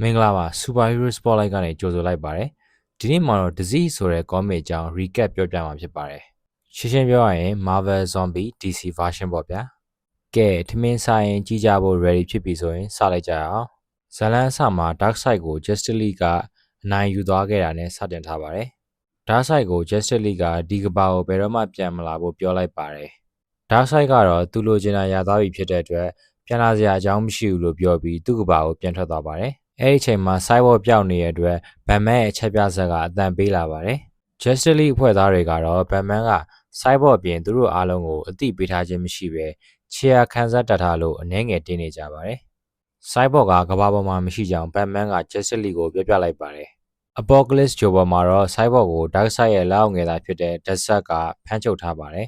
မင်္ဂလာပါ Superhero Spotlight ကနေကြိုဆိုလိုက်ပါတယ်ဒီနေ့မှာတော့ Disease ဆိုတဲ့ comic အကြောင်း recap ပြောပြမှာဖြစ်ပါတယ်ရှင်းရှင်းပြောရရင် Marvel Zombie DC version ပေါ့ဗျာကဲထမင်းဆိုင်ရင်ကြီးကြဖို့ ready ဖြစ်ပြီဆိုရင်စလိုက်ကြရအောင်ဇလန်းအစမှာ Dark Side ကို Justice League ကအနိုင်ယူသွားခဲ့တာနဲ့စတင်ထားပါတယ် Dark Side ကို Justice League ကဒီကဘာကိုဘယ်တော့မှပြန်မလာဖို့ပြောလိုက်ပါတယ် Dark Side ကတော့သူလိုချင်တာရသွားပြီဖြစ်တဲ့အတွက်ပြန်လာစရာအကြောင်းမရှိဘူးလို့ပြောပြီးသူ့ကဘာကိုပြန်ထွက်သွားပါတယ် အဲ့ဒီအချိန်မှာ Cyborg ပျောက်နေတဲ့အတွက် Batman ရဲ့အချက်ပြဆက်ကအတန်ပေးလာပါတယ် Justice League အဖွဲ့သားတွေကတော့ Batman က Cyborg အပြင်သူတို့အားလုံးကိုအသိပေးထားခြင်းမရှိဘဲခြေရာခန်းစားတတ်ထားလို့အနှဲငယ်တင်းနေကြပါတယ် Cyborg ကကဘာပေါ်မှာမရှိကြောင်း Batman က Justice League ကိုပြောပြလိုက်ပါတယ် Apocalypse Joker မှာတော့ Cyborg ကို Darkseid ရဲ့လက်အောက်ငယ်သားဖြစ်တဲ့ Deathstroke ကဖမ်းချုပ်ထားပါတယ်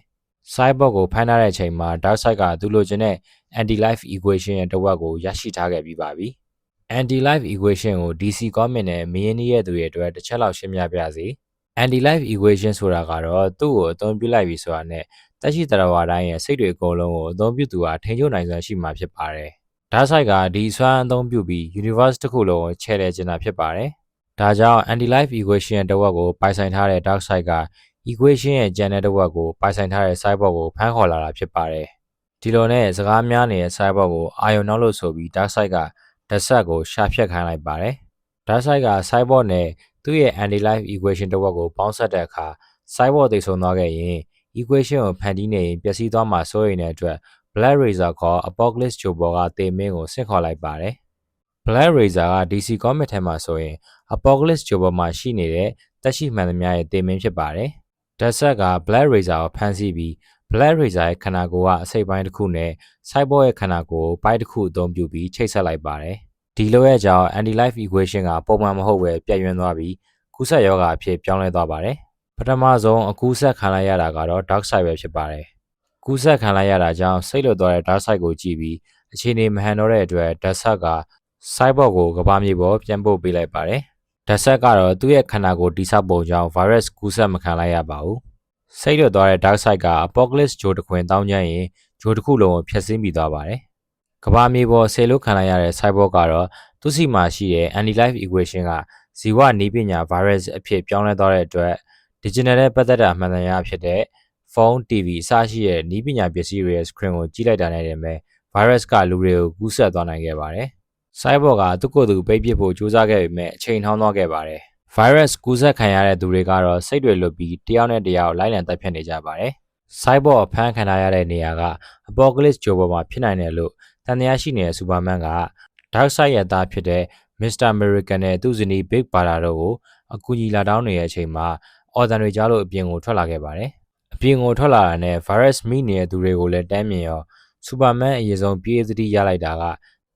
Cyborg ကိုဖမ်းထားတဲ့အချိန်မှာ Darkseid ကသူလိုချင်တဲ့ Anti-Life Equation ရဲ့တစ်ဝက်ကိုရရှိထားခဲ့ပြီးပါပြီ။ Anti-Life Equation ကို DC Comic နဲ့မင်းကြီးရဲ့သူရဲ့အတွက်တစ်ချက်လောက်ရှင်းပြပြစီ။ Anti-Life Equation ဆိုတာကတော့သူ့ကိုအသုံးပြုလိုက်ပြီဆိုတာနဲ့တက်ရှိတရဝါတိုင်းရဲ့စိတ်တွေအကုန်လုံးကိုအသုံးပြုသူဟာထိန်းချုပ်နိုင်စွမ်းရှိမှာဖြစ်ပါတယ်။ Darkseid ကဒီစွမ်းအသုံးပြုပြီး Universe တစ်ခုလုံးကိုချဲ့လဲခြင်းတာဖြစ်ပါတယ်။ဒါကြောင့် Anti-Life Equation ရဲ့တစ်ဝက်ကိုပိုင်ဆိုင်ထားတဲ့ Darkseid က equation ရဲ့ကျန်တဲ့တစ်ဝက်ကိုပိုင်ဆိုင်ထားတဲ့ cyborg ကိုဖမ်းခေါ်လာတာဖြစ်ပါတယ်။ဒီလိုနဲ့စကားများနေတဲ့ cyborg ကိုအာယုံနောက်လို့ဆိုပြီး Darkseid က ဓာတ်ဆက်ကိုရှာဖြတ်ခိုင်းလိုက်ပါတယ်။ Darkseid က cyborg နဲ့သူ့ရဲ့ anti-life equation တစ်ဝက်ကိုပေါင်းစပ်တဲ့အခါ cyborg သိဆုံးသွားခဲ့ရင် equation ကိုဖန်တီးနေရင်ပျက်စီးသွားမှာစိုးရိမ်တဲ့အတွက် Black Razor ခေါ် Apocalypse Joker ကတေမင်းကိုဆင့်ခေါ်လိုက်ပါတယ်။ Black Razor က DC Comic ထဲမှာဆိုရင် Apocalypse Joker မှာရှိနေတဲ့တက်ရှိမှန်သမျှရဲ့တေမင်းဖြစ်ပါတယ်။ဓာတ်ဆက်က Black Razor ကိုဖမ်းဆီးပြီး Black Razor ရဲ့ခန္ဓာကိုယ်ကအစိတ်ပိုင်းတစ်ခုနဲ့ Cyborg ရဲ့ခန္ဓာကိုယ်ကိုပိုင်းတစ်ခုအသုံးပြုပြီးချိတ်ဆက်လိုက်ပါတယ်။ဒီလိုရဲ့ကြောင့် Anti-Life Equation ကပုံမှန်မဟုတ်ပဲပြည့်ယွင်းသွားပြီးကူးစက်ရောဂါအဖြစ်ပြောင်းလဲသွားပါတယ်။ပထမဆုံးအကူးဆက်ခံလိုက်ရတာကတော့ Dark Side ပဲဖြစ်ပါတယ်။ကူးဆက်ခံလိုက်ရတာကြောင့်စိတ်လွတ်သွားတဲ့ Dark Side ကိုကြည့်ပြီးအခြေအနေမဟန်တော့တဲ့အတွက် Dark Side က Cyborg ကိုကဘာမြေပေါ်ပြန်ပို့ပေးလိုက်ပါတယ်။ဓာတ်ဆက်ကတော့သူ့ရဲ့ခန္ဓာကိုယ်တိဆောက်ပုံကြောင့် virus ကူးစက်မခံလိုက်ရပါဘူး။ စိတ်လွတ်သွားတဲ့ Dark Side က Apocalypse ဂျိုတခွင်တောင်းကျမ်းရင်ဂျိုတစ်ခုလုံးကိုဖျက်ဆီးမိသွားပါတယ်။ကဘာမြေပေါ်ဆေလို့ခံလိုက်ရတဲ့ Cyborg ကတော့သူ့စီမှာရှိတဲ့ anti-life equation ကဇီဝနီးပညာ virus အဖြစ်ပြောင်းလဲသွားတဲ့အတွက် digital နဲ့ပတ်သက်တာမှန်တရားဖြစ်တဲ့ဖုန်း TV အစရှိတဲ့နီးပညာပစ္စည်းတွေရဲ့ screen ကိုကြည့်လိုက်တာနဲ့တည်းပဲ virus ကလူတွေကိုကူးစက်သွားနိုင်ခဲ့ပါတယ်။ Cyborg ကသူ့ကိုယ်သူပိတ်ပစ်ဖို့ကြိုးစားခဲ့ပေမဲ့အချိန်နှောင်းသွားခဲ့ပါတယ်။ virus ကူးစက်ခံရတဲ့သူတွေကတော့စိတ်တွေလွတ်ပြီးတယောက်နဲ့တယောက်လိုက်လံတက်ဖြတ်နေကြပါတယ်။ Cyborg အဖမ်းခံရတဲ့နေရာက Apocalypse Joker မှာဖြစ်နိုင်တယ်လို့တန်တရားရှိနေတဲ့ Superman က Darkseid ရဲ့သားဖြစ်တဲ့ Mr. Miracle နဲ့သူ့ဇနီး Big Brother တို့ကိုအကူအညီလာတောင်းနေတဲ့အချိန်မှာအော်ဒန်တွေကြားလို့အပြင်ကိုထွက်လာခဲ့ပါတယ်။အပြင်ကိုထွက်လာတာနဲ့ virus မိနေတဲ့သူတွေကိုလည်းတမ်းမြင်ရော Superman အရေးဆုံးပြေးသတိရလိုက်တာက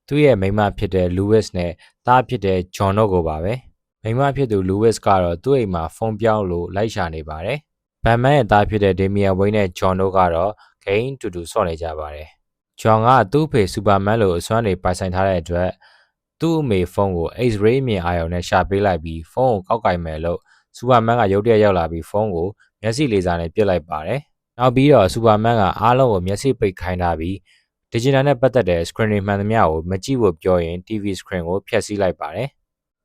သူ့ရဲ့မိန်းမဖြစ်တဲ့ Louis နဲ့သားဖြစ်တဲ့ John တို့ကိုပါပဲ။ မိန်းမဖြစ်သူ Louis ကတော့သူ့အိမ်မှာဖုန်းပြောင်းလို့လိုက်ရှာနေပါတယ်။ Batman ရဲ့သားဖြစ်တဲ့ Damian Wayne နဲ့ John တို့ကတော့ဂိမ်းတူတူဆော့နေကြပါတယ်။ John ကသူ့ဖေ Superman လိုအစွမ်းတွေပိုင်ဆိုင်ထားတဲ့အတွက်သူ့အမေဖုန်းကို X-ray မြင်အာရုံနဲ့ရှာပေးလိုက်ပြီးဖုန်းကိုကောက်ကင်မယ်လို့စူပါမန်ကရုတ်တရက်ရောက်လာပြီးဖုန်းကိုမျက်စိလေးစားနဲ့ပစ်လိုက်ပါတယ်။နောက်ပြီးတော့စူပါမန်ကအားလုံးကိုမျက်စိပိတ်ခိုင်းထားပြီး digital နဲ့ပတ်သက်တဲ့ screen တွေမှန်သမျှကိုမကြည့်ဖို့ပြောရင် TV screen ကိုဖျက်ဆီးလိုက်ပါတယ်။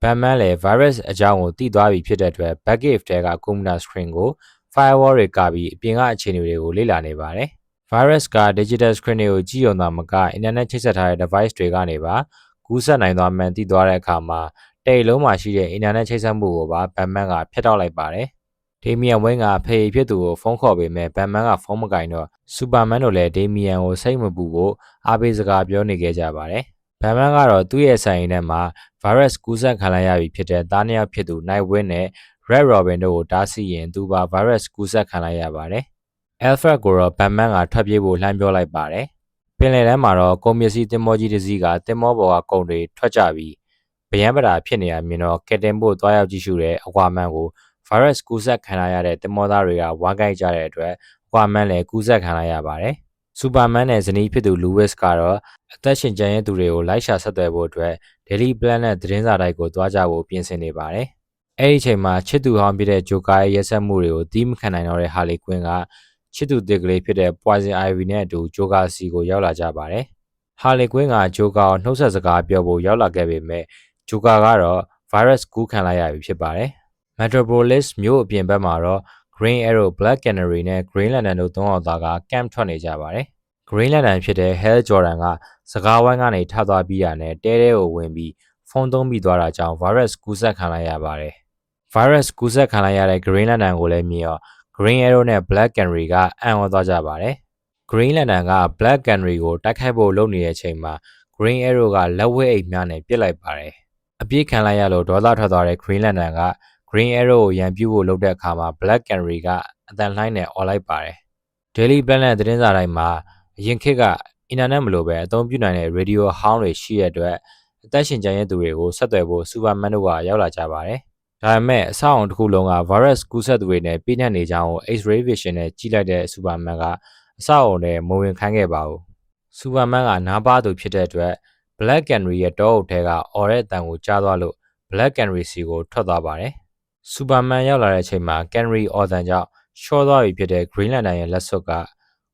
Batman လည်း virus အကြောင်းကိုသိသွားပြီဖြစ်တဲ့အတွက် Batcave ထဲက computer screen ကို firewall တွေကပြီးအပြင်ကအခြေအနေတွေကိုလေ့လာနေပါတယ်။ virus က digital screen တွေကိုကြည့်ရုံသာမက internet ချိတ်ဆက်ထားတဲ့ device တွေကနေပါကူးစက်နိုင်သွားမှန်းသိသွားတဲ့အခါမှာတိတ်လုံးမှာရှိတဲ့အင်တာနက်ချိတ်ဆက်မှုကိုပါဘန်မန်ကဖျက်တောက်လိုက်ပါတယ်။ဒေမီယန်ဝင်းကဖေးဖြစ်သူကိုဖုန်းခေါ်ပေမဲ့ဘန်မန်ကဖုန်းမကင်တော့စူပါမန်တို့လည်းဒေမီယန်ကိုစိတ်မပူဖို့အားပေးစကားပြောနေခဲ့ကြပါတယ်။ ဘန်မန်ကတော့သူ့ရဲ့ဆိုင်ထဲမှာ virus ကူးစက်ခံလိုက်ရပြီဖြစ်တဲ့သားနှစ်ယောက်ဖြစ်သူ Night Wing နဲ့ Red Robin တို့ကိုတားဆီးရင်သူပါ virus ကူးစက်ခံလိုက်ရပါတယ်။ Alfred ကိုတော့ဘန်မန်ကထွက်ပြေးဖို့လှမ်းပြောလိုက်ပါတယ်။ပင်လယ်ထဲမှာတော့ကုန်ပစ္စည်းတင်မောကြီးတစ်စီးကတင်မောပေါ်ကကုန်တွေထွက်ကြပြီးဗျံပတာဖြစ်နေတာမြင်တော့ကက်တင်ဖို့တွားရောက်ကြည့်ရှုတဲ့အကွာမန်ကို virus ကူးစက်ခံရတဲ့တင်မောသားတွေကဝါကိုက်ကြတဲ့အတွက်အကွာမန်လည်းကူးစက်ခံရရပါတယ်။ စူပါမန်နဲ့ဇနီးဖြစ်သူလူးဝစ်ကတော့အသက်ရှင်ကျန်ရသူတွေကိုလိုက်ရှာဆက်သွယ်ဖို့အတွက် Daily Planet သတင်းစာတိုက်ကိုတွားကြဖို့ပြင်ဆင်နေပါတယ်။အဲ့ဒီချိန်မှာချစ်သူဟောင်းဖြစ်တဲ့ဂျိုကာရဲ့ရက်ဆက်မှုတွေကိုသီးမခံနိုင်တော့တဲ့ဟာလီကွင်းကချစ်သူတစ်ကလေးဖြစ်တဲ့ Poison Ivy နဲ့အတူဂျိုကာစီကိုရောက်လာကြပါတယ်။ဟာလီကွင်းကဂျိုကာကိုနှုတ်ဆက်စကားပြောဖို့ရောက်လာခဲ့ပေမဲ့ဂျိုကာကတော့ virus ကူးခံလိုက်ရပြီဖြစ်ပါတယ်။ Metropolis မြို့အပြင်ဘက်မှာတော့ Green Arrow, Black Canary နဲ့ Green Lantern တို့သုံးယောက်သားက camp ထွက်နေကြပါတယ်။ Green Lantern ဖြစ်တဲ့ Hal Jordan ကစကားဝိုင်းကနေထသွားပြီးတာနဲ့တဲတဲကိုဝင်ပြီးဖုန်းသုံးပြီးသွားတာကြောင့် virus ကူးစက်ခံလိုက်ရပါတယ်။ virus ကူးစက်ခံလိုက်ရတဲ့ Green Lantern ကိုလည်းမြင်တော့ Green Arrow နဲ့ Black Canary ကအံ့ဩသွားကြပါတယ်။ Green Lantern က Black Canary ကိုတိုက်ခိုက်ဖို့လုပ်နေတဲ့အချိန်မှာ Green Arrow ကလက်ဝဲအိတ်များနဲ့ပစ်လိုက်ပါတယ်။အပြစ်ခံလိုက်ရလို့ဒေါသထွက်သွားတဲ့ Green Lantern က Green Arrow ကိုရန်ပြုတ်ဖို့လုပ်တဲ့အခါမှာ Black Canary ကအတန်လှိုင်းနဲ့អော်လိုက်ပါတယ်။ Daily Planet သတင်းစာတိုင်းမှာအရင်ခေတ်ကအင်တာနက်မလိုပဲအသုံးပြုနိုင်တဲ့ရေဒီယိုဟောင်းတွေရှိတဲ့အတွက်အသက်ရှင်ကျန်ရည်သူတွေကိုဆက်သွယ်ဖို့ Superman တို့ကရောက်လာကြပါတယ်။ဒါပေမဲ့အဆောက်အုံတစ်ခုလုံးက virus ကူးစက်သူတွေနဲ့ပြည့်နှက်နေကြောင်းကို X-ray vision နဲ့ကြည့်လိုက်တဲ့ Superman ကအဆောက်အုံထဲမဝင်ခိုင်းခဲ့ပါဘူး။ Superman ကနားပါသူဖြစ်တဲ့အတွက် Black Canary ရဲ့တောအုပ်ထဲကအော်တဲ့အတန်ကိုကြားသွားလို့ Black Canary စီကိုထွက်သွားပါတယ်။ Superman ရောက်လာတဲ့အချိန်မှာ Canary အော်တန်ကြောင့်ရှော့သွားပြီဖြစ်တဲ့ Green Lantern ရဲ့လက်စွပ်က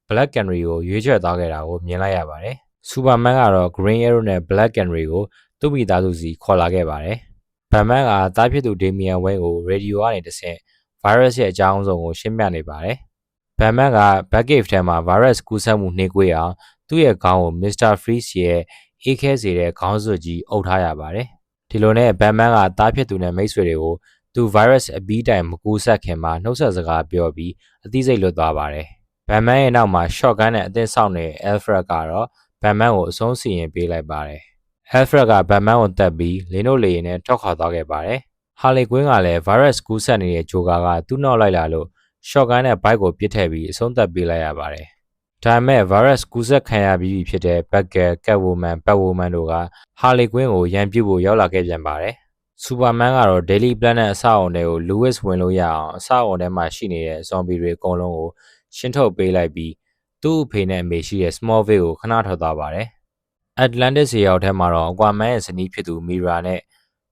Black Canary ကိုရွေးချယ်သွားခဲ့တာကိုမြင်လိုက်ရပါတယ်။ Superman ကတော့ Green Arrow နဲ့ Black Canary ကိုသူ့မိသားစုစီခေါ်လာခဲ့ပါတယ်။ Batman ကတားဖြစ်သူ Damian Wayne ကိုရေဒီယိုကနေတဆင့် virus ရဲ့အကြောင်းအစုံကိုရှင်းပြနေပါတယ်။ Batman က Batcave ထဲမှာ virus ကူးစက်မှုနှေးကွေးအောင်သူ့ရဲ့ခေါင်းကို Mr. Freeze ရဲ့အေးခဲစေတဲ့ခေါင်းစွပ်ကြီးအုပ်ထားရပါတယ်။ဒီလိုနဲ့ Batman ကတားဖြစ်သူနဲ့မိတ်ဆွေတွေကို သူ virus အပြီးတိုင်မကူးစက်ခင်မှာနှုတ်ဆက်စကားပြောပြီးအသိစိတ်လွတ်သွားပါတယ်။ Batman ရဲ့နောက်မှာ shotgun နဲ့အသင်းဆောက်နေတဲ့ Alfred ကတော့ Batman ကိုအဆုံးစီရင်ပေးလိုက်ပါတယ်။ Alfred က Batman ကိုတက်ပြီးလင်းတို့လေရင်နဲ့ထွက်ခွာသွားခဲ့ပါတယ်။ Harley Quinn ကလည်း virus ကူးစက်နေတဲ့ Joker ကသူ့နောက်လိုက်လာလို့ shotgun နဲ့ bike ကိုပစ်ထည့်ပြီးအဆုံးသတ်ပေးလိုက်ရပါတယ်။ဒါပေမဲ့ virus ကူးစက်ခံရပြီးပြီဖြစ်တဲ့ Batgirl, Catwoman, Batwoman တို့က Harley Quinn ကိုရန်ပြုတ်ဖို့ရောက်လာခဲ့ပြန်ပါတယ်။ Superman ကတော့ Daily Planet အဆောက်အုံထဲကို Lewis ဝင်လို့ရအောင်အဆောက်အုံထဲမှာရှိနေတဲ့ zombie တွေအကုန်လုံးကိုရှင်းထုတ်ပေးလိုက်ပြီးသူ့အဖေနဲ့အမေရှိတဲ့ Smallville ကိုခဏထွက်သွားပါတယ်။ Atlantis ရေအောက်ထဲမှာတော့ Aquaman ရဲ့ဇနီးဖြစ်သူ Mera နဲ့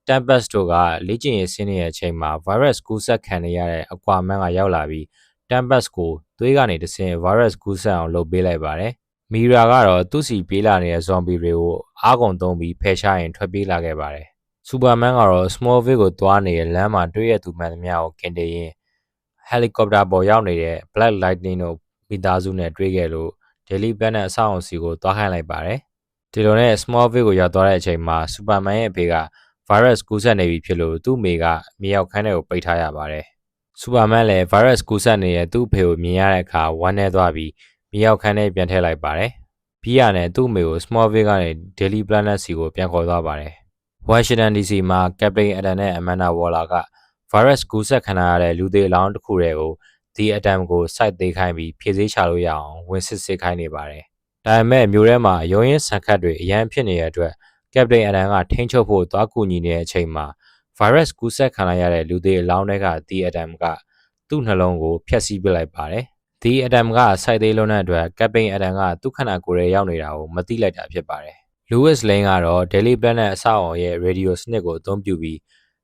Tempest တို့ကလေ့ကျင့်ရေးဆင်းနေတဲ့အချိန်မှာ virus ကူးစက်ခံနေရတဲ့ Aquaman ကရောက်လာပြီး Tempest ကိုသွေးကနေတဆင့် virus ကူးစက်အောင်လုပ်ပေးလိုက်ပါတယ်။ Mera ကတော့သူ့စီပြေးလာနေတဲ့ zombie တွေကိုအားကုန်သုံးပြီးဖယ်ရှားရင်ထွက်ပြေးလာခဲ့ပါတယ်။ Superman ကတော့ Smallville ကိုသွားနေတဲ့လမ်းမှာတွေ့ရသူမှန်သမျှကိုကင်တယ်ရင် helicopter ပေါ်ရောက်နေတဲ့ Black Lightning တို့မိသားစုနဲ့တွေ့ခဲ့လို့ Daily Planet အဆောက်အုံစီကိုသွားခိုင်းလိုက်ပါတယ်။ဒီလိုနဲ့ Smallville ကိုရောက်သွားတဲ့အချိန်မှာ Superman ရဲ့အဖေက virus ကူးစက်နေပြီဖြစ်လို့သူ့မိကမြေအောက်ခန်းထဲကိုပိတ်ထားရပါတယ်။ Superman လည်း virus ကူးစက်နေတဲ့သူ့အဖေကိုမြင်ရတဲ့အခါဝမ်းနည်းသွားပြီးမြေအောက်ခန်းထဲပြန်ထည့်လိုက်ပါတယ်။ပြီးရနဲ့သူ့အမေကို Smallville ကနေ Daily Planet စီကိုပြန်ခေါ်သွားပါတယ်။ Washington DC မှာ Captain Atom နဲ့ Amanda Waller က virus ကူးစက်ခံရတဲ့လူသေးအလောင်းတစ်ခုတည်းကို The Atom ကိုစိုက်သေးခိုင်းပြီးဖြည့်ဆေးချလို့ရအောင်ဝင်စစ်ဆေးခိုင်းနေပါတယ်။ဒါပေမဲ့မြို့ထဲမှာရုံးရင်းဆန်ခတ်တွေအရန်ဖြစ်နေတဲ့အတွက် Captain Atom ကထိန်းချုပ်ဖို့သွားကူညီနေတဲ့အချိန်မှာ virus ကူးစက်ခံရတဲ့လူသေးအလောင်းတွေက The Atom ကသူ့နှလုံးကိုဖျက်ဆီးပစ်လိုက်ပါတယ်။ The Atom ကစိုက်သေးလုံးတဲ့အတွက် Captain Atom ကသူ့ခန္ဓာကိုယ်ထဲရောက်နေတာကိုမသိလိုက်တာဖြစ်ပါတယ်။ Louis Lane ကတော့ Daily Planet အဆောက်အအုံရဲ့ radio စနစ်ကိုအသုံးပြုပြီး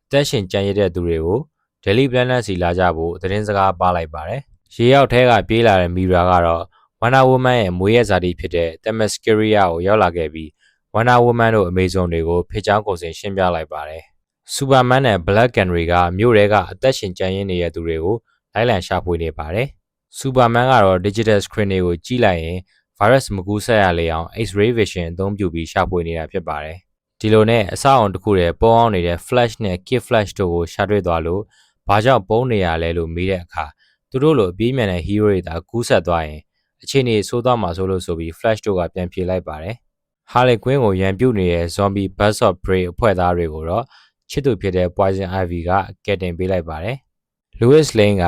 အသက်ရှင်ကျန်ရစ်တဲ့သူတွေကို Daily Planet စီလာကြဖို့သတင်းစကားပါလိုက်ပါတယ်။ရေရောက်ထဲကပြေးလာတဲ့ Mera ကတော့ Wonder Woman ရဲ့မွေးရဇာတိဖြစ်တဲ့ Themyscira ကိုရောက်လာခဲ့ပြီး Wonder Woman တို့အမေဇုံတွေကိုဖိတ်ကြောင်းကုန်စင်ရှင်းပြလိုက်ပါတယ်။ Superman နဲ့ Black Canary ကမြို့ထဲကအသက်ရှင်ကျန်ရစ်နေတဲ့သူတွေကိုလိုက်လံရှာဖွေနေပါတယ်။ Superman ကတော့ digital screen တွေကိုကြည့်လိုက်ရင် virus မကူးစက်ရလေအောင် X-ray vision အသုံးပြုပြီးရှာဖွေနေတာဖြစ်ပါတယ်။ဒီလိုနဲ့အဆောက်အုံတစ်ခုတည်းပေါအောင်နေတဲ့ Flash နဲ့ Kid Flash တို့ကိုရှာတွေ့သွားလို့ဘာကြောင့်ပုံနေရလဲလို့မေးတဲ့အခါသူတို့လိုအပြေးမြန်တဲ့ hero တွေသာကူးစက်သွားရင်အခြေအနေဆိုးသွားမှာဆိုလို့ဆိုပြီး Flash တို့ကပြန်ဖြေလိုက်ပါတယ်။ Harley Quinn ကိုရန်ပြုတ်နေတဲ့ Zombie Birds of Prey အဖွဲ့သားတွေကိုတော့ချစ်သူဖြစ်တဲ့ Poison Ivy ကကယ်တင်ပေးလိုက်ပါတယ်။ Louis Lane က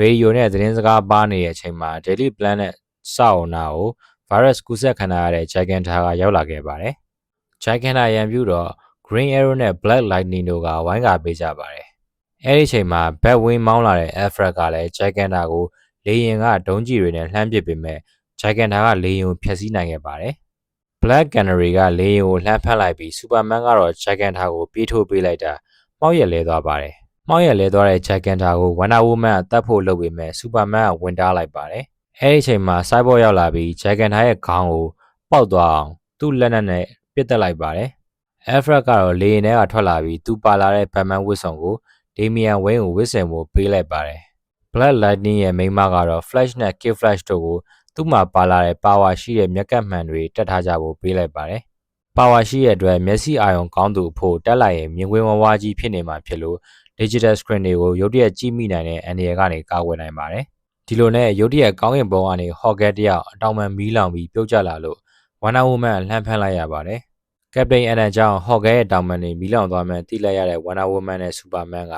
ရေဒီယိုနဲ့သတင်းစကားပါနေတဲ့အချိန်မှာ Daily Planet စောက်အုံနာကို virus ကူးစက်ခံရတဲ့ Giganta ကရောက်လာခဲ့ပါတယ်။ Giganta ရန်ပြုတော့ Green Arrow နဲ့ Black Lightning တို့ကဝိုင်းကာပေးကြပါတယ်။အဲဒီအချိန်မှာ Batwing မောင်းလာတဲ့ Alfred ကလည်း Giganta ကိုလေရင်ကဒုံးကျည်တွေနဲ့လှမ်းပစ်ပေမဲ့ Giganta ကလေရင်ကိုဖျက်ဆီးနိုင်ခဲ့ပါတယ်။ Black Canary ကလေရင်ကိုလှမ်းဖက်လိုက်ပြီး Superman ကတော့ Giganta ကိုပြေးထိုးပေးလိုက်တာမှောက်ရက်လဲသွားပါတယ်။မှောက်ရက်လဲသွားတဲ့ Giganta ကို Wonder Woman ကတတ်ဖို့လုပ်ပေမဲ့ Superman ကဝင်တားလိုက်ပါတယ်။ အဲဒီအချိန်မှာ Cyborg ရောက်လာပြီး Giganta ရဲ့ခေါင်းကိုပေါက်သွားအောင်သူ့လက်နက်နဲ့ပစ်တက်လိုက်ပါတယ်။ Alfred ကတော့လေရင်ထဲကထွက်လာပြီးသူပါလာတဲ့ဗန်မန်ဝစ်ဆောင်ကိုဒေမီယန်ဝင်းကိုဝစ်ဆင်ဖို့ပေးလိုက်ပါတယ်။ Black Lightning ရဲ့မိန်းမကတော့ Flash နဲ့ Kid Flash တို့ကိုသူ့မှာပါလာတဲ့ power ရှိတဲ့မျက်ကပ်မှန်တွေတက်ထားကြဖို့ပေးလိုက်ပါတယ်။ power ရှိတဲ့အတွက်မျက်စိအာရုံကောင်းသူအဖို့တက်လိုက်ရင်မြင်ကွင်းဝဝါးကြီးဖြစ်နေမှာဖြစ်လို့ digital screen တွေကိုရုတ်တရက်ကြည့်မိနိုင်တဲ့အန္တရာယ်ကနေကာကွယ်နိုင်ပါတယ်။ ဒီလိုနဲ့ရုတ်တရက်ကောင်းကင်ဘုံကနေ Hawker တယောက်အတောင်ပံမီးလောင်ပြီးပြုတ်ကျလာလို့ Wonder Woman လှမ်းဖမ်းလိုက်ရပါတယ်။ Captain Atom ကြောင့် Hawker ရဲ့တောင်ပံတွေမီးလောင်သွားမှန်းသိလိုက်ရတဲ့ Wonder Woman နဲ့ Superman က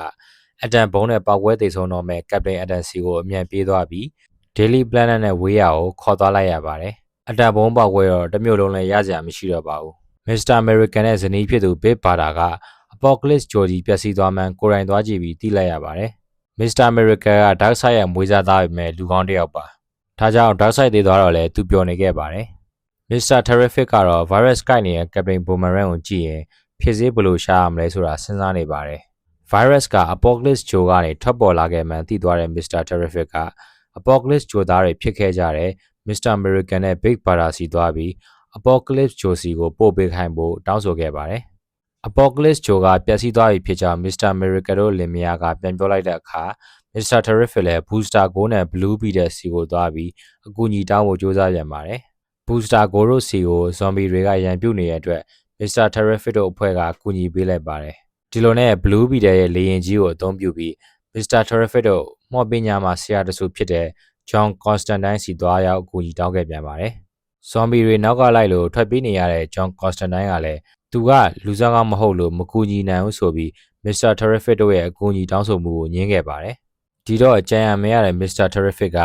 အတန်ဘုံနဲ့ပောက်ကွဲသိဆုံးတော့မဲ့ Captain Atom စီကိုအမြန်ပြေးသွားပြီး Daily Planet နဲ့ဝေးရကိုခေါ်သွားလိုက်ရပါတယ်။အတန်ဘုံပောက်ကွဲတော့တစ်မျိုးလုံးလည်းရစရာမရှိတော့ပါဘူး။ Mr. American ရဲ့ဇနီးဖြစ်သူ Big Brother က Apocalypse ဂျော်ဂျီပျက်စီးသွားမှန်းကိုယ်တိုင်သွားကြည့်ပြီးသိလိုက်ရပါတယ်။ Mr. American က Darkseid ရဲ့မွေးစားသားပဲမဲ့လူကောင်းတစ်ယောက်ပါ။ဒါကြောင့် Darkseid သေးသွားတော့လဲသူပျော်နေခဲ့ပါတယ်။ Mr. Terrific ကတော့ Virus ကိုက်နေတဲ့ Captain Boomerang ကိုကြည့်ရင်ဖြစ်စေးဘယ်လိုရှာရမလဲဆိုတာစဉ်းစားနေပါတယ်။ Virus က Apocalypse ဂျိုကနေထွက်ပေါ်လာခဲ့မှန်းသိသွားတဲ့ Mr. Terrific က Apocalypse ဂျိုသားတွေဖြစ်ခဲ့ကြတဲ့ Mr. American နဲ့ Big Brother စီသွားပြီး Apocalypse ဂျိုစီကိုပို့ပေးခိုင်းဖို့တောင်းဆိုခဲ့ပါတယ်။ Apocalypse ဂျိုကပျက်စီးသွားပြီဖြစ်ကြောင်း Mr. American တို့လင်မယားကပြန်ပြောလိုက်တဲ့အခါ Mr. Terrific လည်း Booster Go နဲ့ Blue Beetle စီကိုသွားပြီးအကူအညီတောင်းဖို့ကြိုးစားပြန်ပါတယ်။ Booster Go တို့စီကို zombie တွေကရန်ပြုတ်နေတဲ့အတွက် Mr. Terrific တို့အဖွဲ့ကအကူအညီပေးလိုက်ပါတယ်။ဒီလိုနဲ့ Blue Beetle ရဲ့လေရင်ကြီးကိုအသုံးပြုပြီး Mr. Terrific တို့မော်ပညာမှာဆရာတဆူဖြစ်တဲ့ John Constantine စီသွားရောက်အကူအညီတောင်းခဲ့ပြန်ပါတယ်။ zombie တွေနောက်ကလိုက်လို့ထွက်ပြေးနေရတဲ့ John Constantine ကလည်း သူကလူစားကောင်းမဟုတ်လို့မကူညီနိုင်ဘူးဆိုပြီး Mr. Terrific တို့ရဲ့အကူအညီတောင်းဆိုမှုကိုညှင်းခဲ့ပါတယ်။ဒီတော့ကြံရမရတဲ့ Mr. Terrific က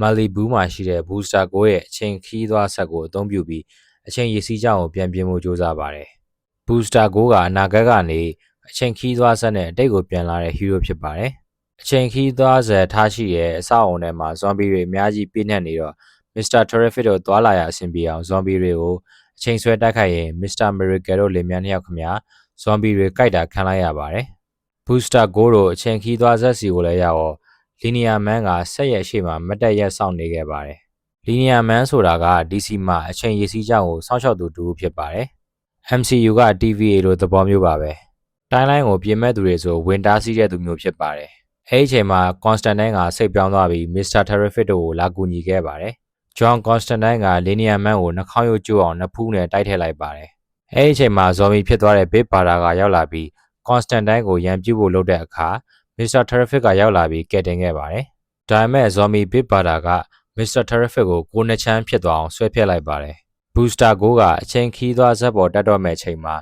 Malibu မှာရှိတဲ့ Booster Go ရဲ့အချိန်ခီးသွားဆက်ကိုအသုံးပြုပြီးအချိန်ရည်စည်းကြောင်းကိုပြန်ပြင်ဖို့ကြိုးစားပါတယ်။ Booster Go ကအနာဂတ်ကနေအချိန်ခီးသွားဆက်နဲ့အတိတ်ကိုပြန်လာတဲ့ hero ဖြစ်ပါတယ်။အချိန်ခီးသွားဆက်ထားရှိရဲ့အဆောက်အုံထဲမှာ zombie တွေအများကြီးပြည့်နှက်နေတော့ Mr. Terrific တို့သွာလာရအဆင်ပြေအောင် zombie တွေကို အချိန်ဆွဲတိုက်ခိုက်ရင် Mr. Miracle တို့လင်မြန်းနှစ်ယောက်ခမ zombie တွေကြိုက်တာခံလိုက်ရပါတယ်။ Booster Go တို့အချိန်ခီးသွားဆက်စီကိုလည်းရောက် Linear Man ကဆက်ရဲ့ရှေ့မှာမတ်တက်ရက်စောင့်နေခဲ့ပါတယ်။ Linear Man ဆိုတာက DC မှာအချိန်ရည်စည်းကြောင်းကိုစောင့်ရှောက်သူတူဖြစ်ပါတယ်။ MCU က TVA လိုသဘောမျိုးပါပဲ။တိုင်းလိုင်းကိုပြင်မဲ့သူတွေဆိုဝင်တားဆီးတဲ့သူမျိုးဖြစ်ပါတယ်။အဲဒီအချိန်မှာ Constantine ကစိတ်ပြောင်းသွားပြီး Mr. Terrific တို့ကိုလာကူညီခဲ့ပါတယ်။ John Constantine က Linear Man ကိုနှာခေါင်းရုပ်ကျိုးအောင်နှစ်ဖူးနဲ့တိုက်ထည့်လိုက်ပါတယ်။အဲဒီအချိန်မှာ zombie ဖြစ်သွားတဲ့ Big Brother ကရောက်လာပြီး Constantine ကိုရန်ပြုတ်ဖို့လုပ်တဲ့အခါ Mr. Terrific ကရောက်လာပြီးကယ်တင်ခဲ့ပါတယ်။ဒါပေမဲ့ zombie Big Brother က Mr. Terrific ကိုကိုနှစ်ချမ်းဖြစ်သွားအောင်ဆွဲဖျက်လိုက်ပါတယ်။ Booster Go ကအချိန်ခီးသွားဇက်ပေါ်တက်တော့မဲ့အချိန်မှာ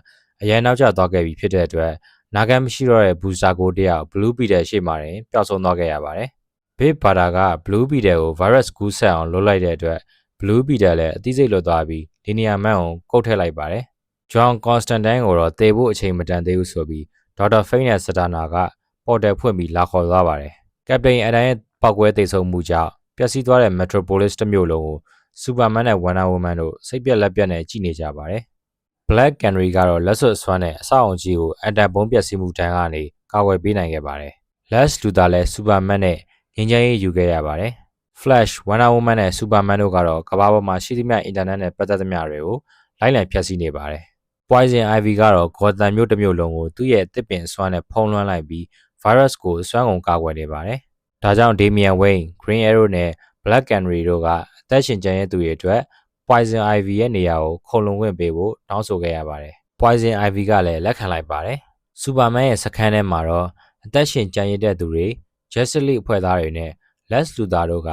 အရန်နောက်ကျသွားခဲ့ပြီဖြစ်တဲ့အတွက်နာဂတ်မရှိတော့တဲ့ Booster Go တယောက် Blue Beetle ရှေ့မှာတင်ပျောက်ဆုံးသွားခဲ့ရပါတယ်။ Big Brother က Blue Beetle ကို virus ကူးဆက်အောင်လုပ်လိုက်တဲ့အတွက် Blue Beetle လည်းအသိစိတ်လွတ်သွားပြီး Linear Man ကိုကုတ်ထည့်လိုက်ပါတယ်။ John Constantine ကိုတော့တေဖို့အချိန်မတန်သေးဘူးဆိုပြီး Dr. Fate နဲ့ Satana ကပေါ်တယ်ဖွင့်ပြီးလာခေါ်သွားပါတယ်။ Captain Atom ရဲ့ပောက်ကွဲသိဆုံးမှုကြောင့်ပျက်စီးသွားတဲ့ Metropolis တစ်မျိုးလုံးကို Superman နဲ့ Wonder Woman တို့စိတ်ပြက်လက်ပြက်နဲ့ကြည့်နေကြပါတယ်။ Black Canary ကတော့လက်စွပ်စွမ်းနဲ့အဆောက်အုံကြီးကိုအန်တန်ဘုံပျက်စီးမှုတန်းကနေကာကွယ်ပေးနိုင်ခဲ့ပါတယ်။ Lex Luthor လည်း Superman နဲ့ ငြိမ်းချမ်းရေးယူခဲ့ရပါတယ်။ Flash, Wonder Woman နဲ့ Superman တို့ကတော့ကမ္ဘာပေါ်မှာရှိသမျှအင်တာနက်နဲ့ပတ်သက်သမျှတွေကိုလိုက်လံဖျက်ဆီးနေပါတယ်။ Poison Ivy ကတော့ Gotham မြို့တစ်မြို့လုံးကိုသူ့ရဲ့တစ်ပင်အစွမ်းနဲ့ဖုံးလွှမ်းလိုက်ပြီး virus ကိုအစွမ်းကုန်ကာကွယ်နေပါတယ်။ဒါကြောင့် Damian Wayne, Green Arrow နဲ့ Black Canary တို့က အသက်ရှင်ကျန်ရစ်သူတွေအတွက် Poison Ivy ရဲ့နေရာကိုခုံလုံခွင့်ပေးဖို့တောင်းဆိုခဲ့ရပါတယ်။ Poison Ivy ကလည်းလက်ခံလိုက်ပါတယ်။ Superman ရဲ့စခန်းထဲမှာတော့ အသက်ရှင်ကျန်ရစ်တဲ့သူတွေ Justice League အဖွဲ့သားတွေနဲ့ Lex Luthor တို့က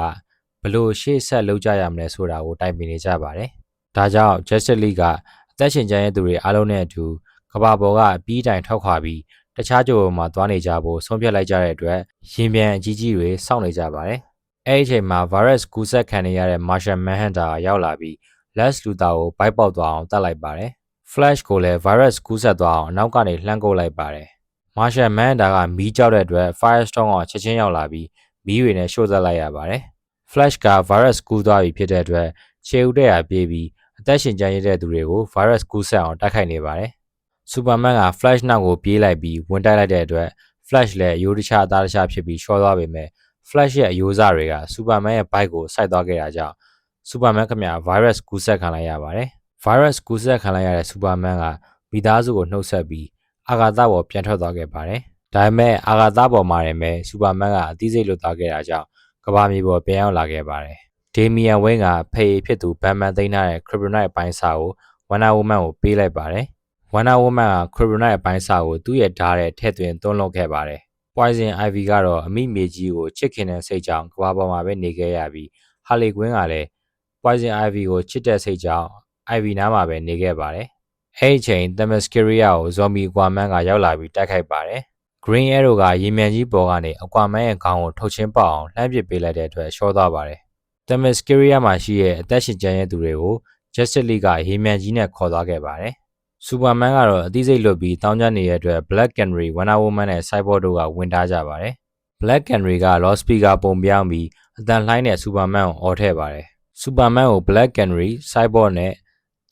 ဘလို့ရှေ့ဆက်လုပ်ကြရမလဲဆိုတာကိုတိုင်ပင်နေကြပါတယ်။ဒါကြောင့် Justice League ကအသက်ရှင်ကျန်ရစ်သူတွေအားလုံးနဲ့အတူကမ္ဘာပေါ်ကအပြီးတိုင်ထွက်ခွာပြီးတခြားကြိုပေါ်မှာသွားနေကြဖို့ဆုံးဖြတ်လိုက်ကြတဲ့အတွက်ရင်ပြန်အကြီးကြီးတွေစောင့်နေကြပါတယ်။အဲဒီအချိန်မှာ virus ကူးစက်ခံနေရတဲ့ Martian Manhunter ရောက်လာပြီး Lex Luthor ကိုဘိုက်ပေါက်သွားအောင်တတ်လိုက်ပါတယ်။ Flash ကိုလည်း virus ကူးစက်သွားအောင်အနောက်ကနေလှမ်းကုတ်လိုက်ပါတယ်။ Martian Manhunter ကမီးကြောက်တဲ့အတွက် Firestorm ကချက်ချင်းရောက်လာပြီးမီးတွေနဲ့ရှို့သက်လိုက်ရပါတယ်။ Flash က virus ကူးသွားပြီဖြစ်တဲ့အတွက်ခြေဥတဲ့ရာပြေးပြီးအသက်ရှင်ကျန်ရစ်တဲ့သူတွေကို virus ကူးစက်အောင်တိုက်ခိုက်နေပါတယ်။ Superman က Flash နောက်ကိုပြေးလိုက်ပြီးဝင်တိုက်လိုက်တဲ့အတွက် Flash လည်းအယိုးတခြားအသားတခြားဖြစ်ပြီးရှော့သွားပေမဲ့ Flash ရဲ့အယိုးစတွေက Superman ရဲ့ဘိုက်ကိုစိုက်သွားခဲ့တာကြောင့် Superman ခမ virus ကူးစက်ခံလိုက်ရပါတယ်။ virus ကူးစက်ခံလိုက်ရတဲ့ Superman ကမိသားစုကိုနှုတ်ဆက်ပြီး အာဂါသပေါ်ပြန်ထွက်သွားခဲ့ပါတယ်။ဒါပေမဲ့အာဂါသပေါ်မှာလည်းပဲစူပါမန်ကအသိစိတ်လွတ်သွားခဲ့တာကြောင့်ကဘာမြေပေါ်ပြန်ရောက်လာခဲ့ပါတယ်။ဒေမီယန်ဝင်းကဖေးဖြစ်သူဘန်မန်သိမ်းထားတဲ့ Kryptonite အပိုင်းစာကိုဝန္နာဝမန်ကိုပေးလိုက်ပါတယ်။ဝန္နာဝမန်က Kryptonite အပိုင်းစာကိုသူ့ရဲ့ဓာတ်နဲ့ထည့်သွင်းသွင်းလုပ်ခဲ့ပါတယ်။ Poison Ivy ကတော့အမိမြေကြီးကိုချစ်ခင်တဲ့စိတ်ကြောင့်ကဘာပေါ်မှာပဲနေခဲ့ရပြီး Harley Quinn ကလည်း Poison Ivy ကိုချစ်တဲ့စိတ်ကြောင့် Ivy နားမှာပဲနေခဲ့ပါတယ်။ အဲ့ဒီအချိန် Themyscira ကို Zombie Aquaman ကရောက်လာပြီးတိုက်ခိုက်ပါတယ်။ Green Arrow ကရေမြန်ကြီးပေါ်ကနေ Aquaman ရဲ့ခေါင်းကိုထုတ်ချင်းပေါက်အောင်လှမ်းပစ်ပေးလိုက်တဲ့အတွက်ရှော့သွားပါတယ်။ Themyscira မှာရှိတဲ့အသက်ရှင်ကျန်ရသူတွေကို Justice League ကရေမြန်ကြီးနဲ့ခေါ်သွားခဲ့ပါတယ်။ Superman ကတော့အသိစိတ်လွတ်ပြီးတောင်းကျနေတဲ့အတွက် Black Canary, Wonder Woman နဲ့ Cyborg တို့ကဝင်တားကြပါတယ်။ Black Canary က loudspeaker ပုံပြောင်းပြီးအတန်လှိုင်းနဲ့ Superman ကိုအော်ထည့်ပါတယ်။ Superman ကို Black Canary, Cyborg နဲ့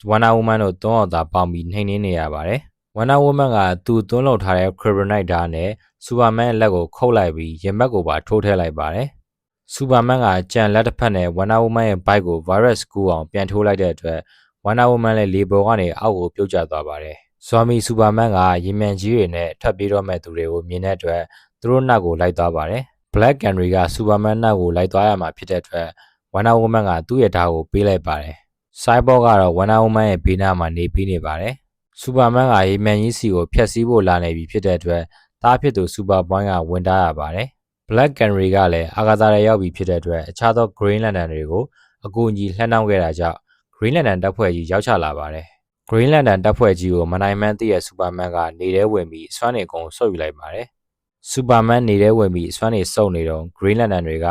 Wonder Woman တို့သုံးယောက်သားပေါင်းပြီးနှိမ်နင်းနေရပါတယ်။ Wonder Woman ကသူသွန်းလုပ်ထားတဲ့ Kryptonite ဓာတ်နဲ့ Superman ရဲ့လက်ကိုခုတ်လိုက်ပြီးရင်ဘတ်ကိုပါထိုးထည့်လိုက်ပါတယ်။ Superman ကကြံလက်တစ်ဖက်နဲ့ Wonder Woman ရဲ့ဘိုက်ကို virus ကူးအောင်ပြန်ထိုးလိုက်တဲ့အတွက် Wonder Woman လည်းလေပေါ်ကနေအောက်ကိုပြုတ်ကျသွားပါတယ်။ Zombie Superman ကရေမြန်ကြီးတွေနဲ့ထွက်ပြေးတော့မဲ့သူတွေကိုမြင်တဲ့အတွက်သူတို့နောက်ကိုလိုက်သွားပါတယ်။ Black Canary က Superman နောက်ကိုလိုက်သွားရမှာဖြစ်တဲ့အတွက် Wonder Woman ကသူ့ရဲ့ဓာတ်ကိုပေးလိုက်ပါတယ်။ Cyborg ကတော့ Wonder Woman ရဲ့ဘေးနားမှာနေပြီးနေပါတယ်။ Superman ကရေမြန်ကြီးစီကိုဖျက်ဆီးဖို့လာနေပြီဖြစ်တဲ့အတွက်တားဖြစ်သူ Superboy ကဝင်တားရပါတယ်။ Black Canary ကလည်းအာဂါသာရရောက်ပြီဖြစ်တဲ့အတွက်အခြားသော Green Lantern တွေကိုအကူအညီလှမ်းတောင်းခဲ့တာကြောင့် Green Lantern တပ်ဖွဲ့ကြီးရောက်ချလာပါတယ်။ Green Lantern တပ်ဖွဲ့ကြီးကိုမနိုင်မှန်းသိတဲ့ Superman ကနေထဲဝင်ပြီးစွမ်းနေကုန်းဆုပ်ယူလိုက်ပါတယ်။ Superman နေထဲဝင်ပြီးစွမ်းနေစုပ်နေတော့ Green Lantern တွေက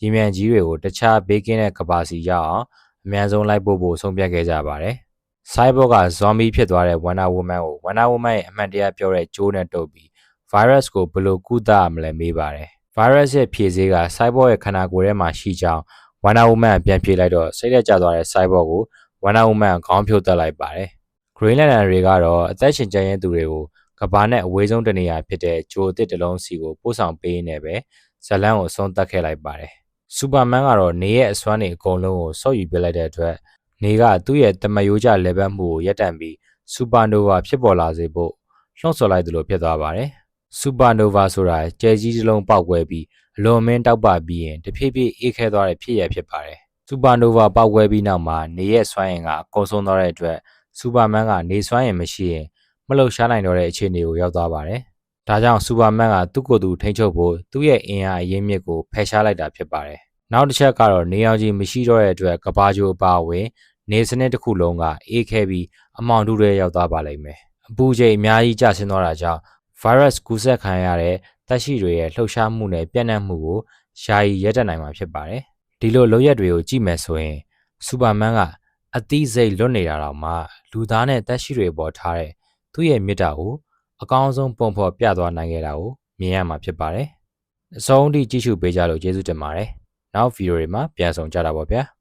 ရေမြန်ကြီးတွေကိုတခြားဘေးကင်းတဲ့ကဘာစီရောက်အောင် အမြန်ဆုံးလိုက်ပို့ဖို့ဆုံးဖြတ်ခဲ့ကြပါတယ်။ Cyborg က zombie ဖြစ်သွားတဲ့ Wonder Woman ကို Wonder Woman ရဲ့အမှန်တရားပြောတဲ့ကြိုးနဲ့တုပ်ပြီး virus ကိုဘယ်လိုကုသရမလဲမေးပါတယ်။ virus ရဲ့ဖြေဆေးက Cyborg ရဲ့ခန္ဓာကိုယ်ထဲမှာရှိကြောင်း Wonder Woman ကပြန်ဖြေလိုက်တော့စိတ်သက်သာသွားတဲ့ Cyborg ကို Wonder Woman ကခေါင်းဖြုတ်တက်လိုက်ပါတယ်။ Green Lantern တွေကတော့အသက်ရှင်ကျန်ရစ်သူတွေကိုကဘာနဲ့အဝေးဆုံးတနေရာဖြစ်တဲ့ဂျိုအစ်စ်တစ်လုံးစီကိုပို့ဆောင်ပေးရင်းနဲ့ပဲဇတ်လန်းကိုအဆုံးသတ်ခဲ့လိုက်ပါတယ်။ Superman ကတော့နေရဲ့အစွမ်းတွေအကုန်လုံးကိုဆုပ်ယူပစ်လိုက်တဲ့အတွက်နေကသူ့ရဲ့တမယိုးကျလဲပတ်မှုကိုရပ်တန့်ပြီး Supernova ဖြစ်ပေါ်လာစေဖို့လှုံ့ဆော်လိုက်သလိုဖြစ်သွားပါတယ်။ Supernova ဆိုတာကြယ်ကြီးတစ်လုံးပေါက်ကွဲပြီးအလွန်အမင်းတောက်ပပြီးရင်တဖြည်းဖြည်းအေးခဲသွားတဲ့ဖြစ်ရဖြစ်ပါတယ်။ Supernova ပေါက်ကွဲပြီးနောက်မှာနေရဲ့စွမ်းအင်ကအကုန်ဆုံးသွားတဲ့အတွက် Superman ကနေစွမ်းအင်မရှိရင်မလှုပ်ရှားနိုင်တော့တဲ့အခြေအနေကိုရောက်သွားပါတယ်။ ဒါကြောင့် Superman ကသူ့ကိုယ်သူထိန်းချုပ်ဖို့သူ့ရဲ့အင်အားအရင်းမြစ်ကိုဖယ်ရှားလိုက်တာဖြစ်ပါတယ်။နောက်တစ်ချက်ကတော့နေအောင်ကြီးမရှိတော့တဲ့အတွက်ကဘာဂျိုအပါအဝင်နေစနစ်တစ်ခုလုံးကအေးခဲပြီးအမောင်တူတွေရောက်သွားပါလိမ့်မယ်။အပူချိန်အများကြီးကျဆင်းသွားတာကြောင့် virus ကူးစက်ခံရတဲ့တက်ရှိတွေရဲ့လှုပ်ရှားမှုနဲ့ပြန့်နှံ့မှုကိုယာယီရပ်တန့်နိုင်မှာဖြစ်ပါတယ်။ဒီလိုလုပ်ရက်တွေကိုကြည့်မယ်ဆိုရင် Superman ကအသီးစိတ်လွတ်နေတာတော့မှလူသားနဲ့တက်ရှိတွေပေါ်ထားတဲ့သူ့ရဲ့မေတ္တာကို အကောင်းဆုံးပုံဖော်ပြသွားနိုင်ခဲ့တာကိုမြင်ရမှာဖြစ်ပါတယ်။အဆုံးအထိကြည့်ရှုပေးကြလို့ကျေးဇူးတင်ပါတယ်။နောက်ဗီဒီယိုတွေမှာပြန်ဆောင်ကြတာပါဗျာ။